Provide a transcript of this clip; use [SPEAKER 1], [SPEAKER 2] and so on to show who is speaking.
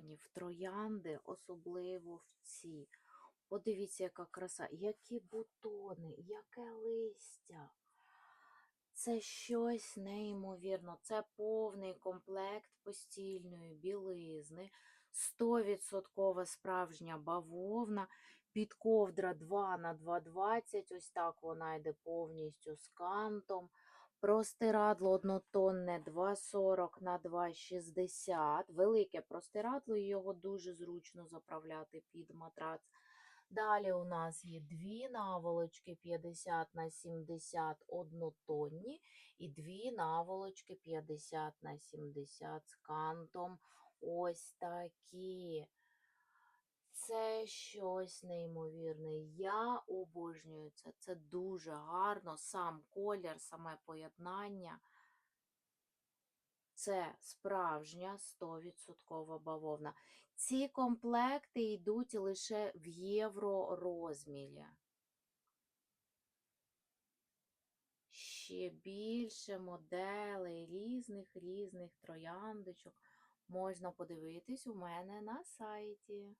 [SPEAKER 1] в троянди, особливо в ці. Подивіться, яка краса, які бутони, яке листя. Це щось неймовірно. Це повний комплект постільної білизни, 100% справжня бавовна, підковдра 2 на 2,20, ось так вона йде повністю з кантом. Простирадло однотонне 2,40 на 2,60. Велике простирадло, і його дуже зручно заправляти під матрац. Далі у нас є дві наволочки 50 на 70 однотонні і дві наволочки 50 на 70 з кантом. Ось такі. Щось неймовірне. Я обожнюю це. Це дуже гарно. Сам колір, саме поєднання. Це справжня 100% бавовна. Ці комплекти йдуть лише в євро розмірі. Ще більше моделей різних різних трояндочок можна подивитись у мене на сайті.